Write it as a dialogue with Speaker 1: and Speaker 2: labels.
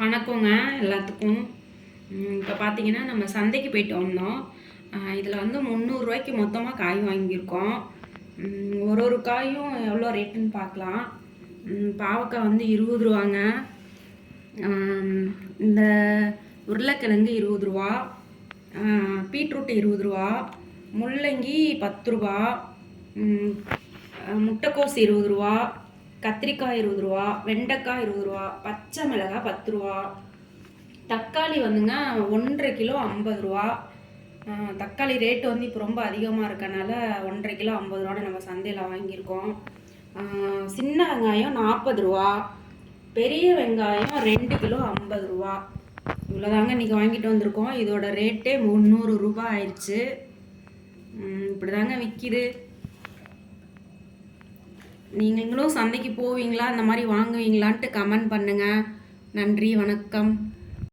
Speaker 1: வணக்கங்க எல்லாத்துக்கும். இப்போ பார்த்தீங்கன்னா நம்ம சந்தைக்கு போயிட்டு வந்தோம். இதில் வந்து முந்நூறுரூவாய்க்கு மொத்தமாக காய் வாங்கியிருக்கோம். ஒரு ஒரு காயும் எவ்வளோ ரேட்டுன்னு பார்க்கலாம் பாவக்காய் வந்து இருபது ரூபாங்க. இந்த உருளைக்கிழங்கு இருபது ரூபா. பீட்ரூட் இருபது ரூபா. முள்ளங்கி பத்து ரூபா. முட்டைக்கோஸ் இருபது ரூபா. கத்திரிக்காய் இருபது ரூபா வெண்டைக்காய் இருபது ரூபா பச்சை மிளகாய் பத்து ரூபா. தக்காளி வந்துங்க ஒன்றரை கிலோ ஐம்பது ரூபா. தக்காளி ரேட்டு வந்து இப்போ ரொம்ப அதிகமாக இருக்கனால ஒன்றரை கிலோ ஐம்பது ரூபான்னு நம்ம சந்தையில் வாங்கியிருக்கோம். சின்ன வெங்காயம் நாற்பது ரூபா. பெரிய வெங்காயம் ரெண்டு கிலோ ஐம்பது ரூபா. இவ்வளோதாங்க இன்றைக்கி வாங்கிட்டு வந்திருக்கோம். இதோட ரேட்டே முந்நூறு ரூபாய் ஆயிடுச்சு. இப்படி தாங்க விற்கிது நீங்களும் சந்தைக்கு போவீங்களா? இந்த மாதிரி வாங்குவீங்களான்ட்டு கமெண்ட் பண்ணுங்கள் நன்றி வணக்கம்.